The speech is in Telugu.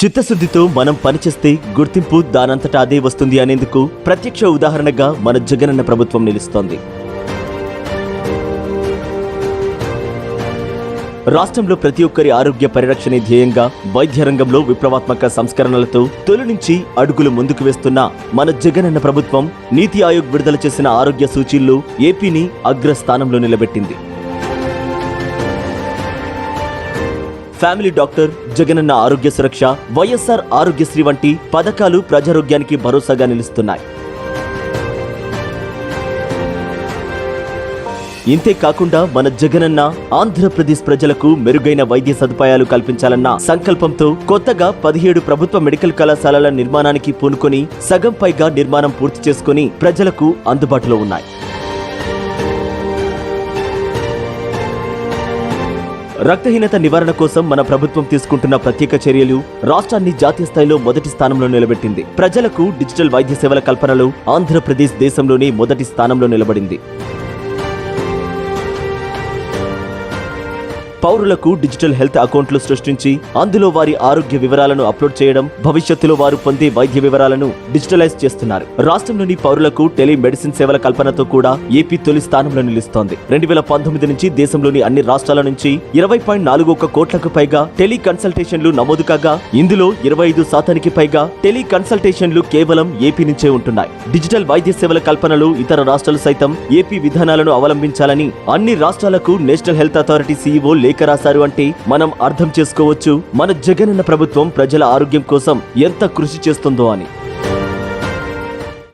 చిత్తశుద్ధితో మనం పనిచేస్తే గుర్తింపు దానంతటా అదే వస్తుంది అనేందుకు ప్రత్యక్ష ఉదాహరణగా మన జగనన్న ప్రభుత్వం నిలుస్తోంది. రాష్ట్రంలో ప్రతి ఒక్కరి ఆరోగ్య పరిరక్షణ ధ్యేయంగా వైద్య రంగంలో విప్లవాత్మక సంస్కరణలతో తొలి నుంచి అడుగులు ముందుకు వేస్తున్న మన జగనన్న ప్రభుత్వం నీతి ఆయోగ్ విడుదల చేసిన ఆరోగ్య సూచీల్లో ఏపీని అగ్రస్థానంలో నిలబెట్టింది. ఫ్యామిలీ డాక్టర్ జగనన్న ఆరోగ్య సురక్ష వైఎస్ఆర్ ఆరోగ్యశ్రీ వంటి పథకాలు ప్రజారోగ్యానికి భరోసాగా నిలుస్తున్నాయి. ఇంతే కాకుండా మన జగనన్న ఆంధ్రప్రదేశ్ ప్రజలకు మెరుగైన వైద్య సదుపాయాలు కల్పించాలన్న సంకల్పంతో కొత్తగా పదిహేడు ప్రభుత్వ మెడికల్ కళాశాలల నిర్మాణానికి పూనుకొని సగం పైగా నిర్మాణం పూర్తి చేసుకుని ప్రజలకు అందుబాటులో ఉన్నాయి. రక్తహీనత నివారణ కోసం మన ప్రభుత్వం తీసుకుంటున్న ప్రత్యేక చర్యలు రాష్ట్రాన్ని జాతీయ స్థాయిలో మొదటి స్థానంలో నిలబెట్టింది. ప్రజలకు డిజిటల్ వైద్య సేవల కల్పనలో ఆంధ్రప్రదేశ్ దేశంలోనే మొదటి స్థానంలో నిలబడింది. పౌరులకు డిజిటల్ హెల్త్ అకౌంట్లు సృష్టించి అందులో వారి ఆరోగ్య వివరాలను అప్లోడ్ చేయడం భవిష్యత్తులో వారు పొందే వైద్య వివరాలను డిజిటలైజ్ చేస్తున్నారు. రాష్ట్రంలోని పౌరులకు టెలిమెడిసిన్ సేవల కల్పనతో కూడా ఏపీ తొలి స్థానంలో నిలుస్తోంది. రెండు వేల పంతొమ్మిది నుంచి దేశంలోని అన్ని రాష్ట్రాల నుంచి ఇరవై పాయింట్ నాలుగు ఒక్క కోట్లకు పైగా టెలి కన్సల్టేషన్లు నమోదు కాగా ఇందులో ఇరవై ఐదు శాతానికి పైగా టెలి కన్సల్టేషన్లు కేవలం ఏపీ నుంచే ఉంటున్నాయి. డిజిటల్ వైద్య సేవల కల్పనలు ఇతర రాష్ట్రాలు సైతం ఏపీ విధానాలను అవలంబించాలని అన్ని రాష్ట్రాలకు నేషనల్ హెల్త్ అథారిటీ సీఈఓ లేఖ రాశారు అంటే మనం అర్థం చేసుకోవచ్చు మన జగనన్న ప్రభుత్వం ప్రజల ఆరోగ్యం కోసం ఎంత కృషి చేస్తుందో అని.